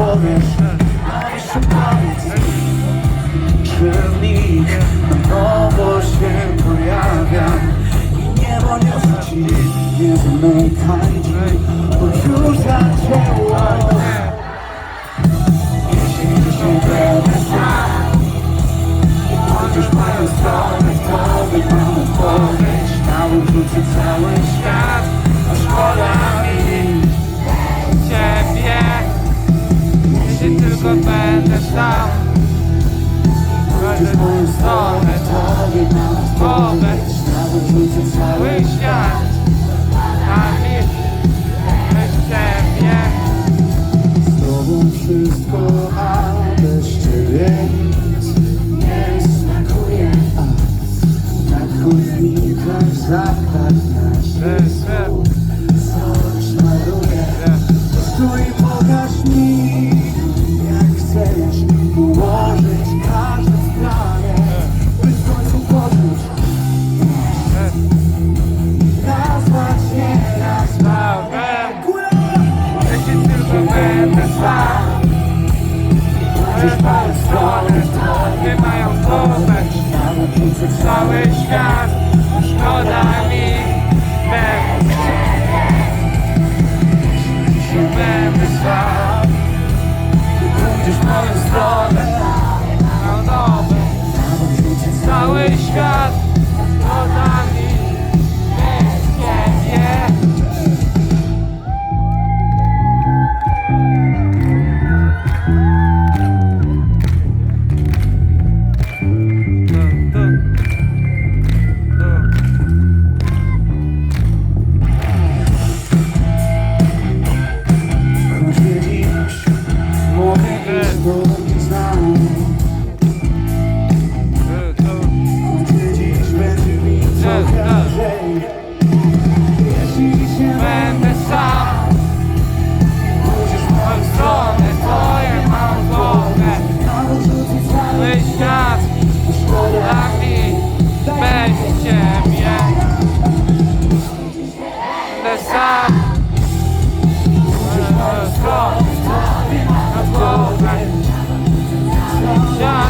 powiesz A jeszcze powiedz Czy w nich na nowo się pojawiam I niebo nie rzuci, nie zamykaj drzwi Bo już zaczęło Jeśli się będę sam Chociaż mają stronę w tobie mam odpowiedź Na cały świat tylko będę sam. Chociaż moją stronę w tobie mam odpowiedź Na uczucie cały świat A mi bez Ciebie Z tobą wszystko, a bez ciebie. Nic nie smakuje. A na chodnikach zapach nasz coś maluje Stój, pokaż mi, będę sam Chociaż palec stronę Nie mają poznać Cały świat. Szkoda mi God. That's God. That's God.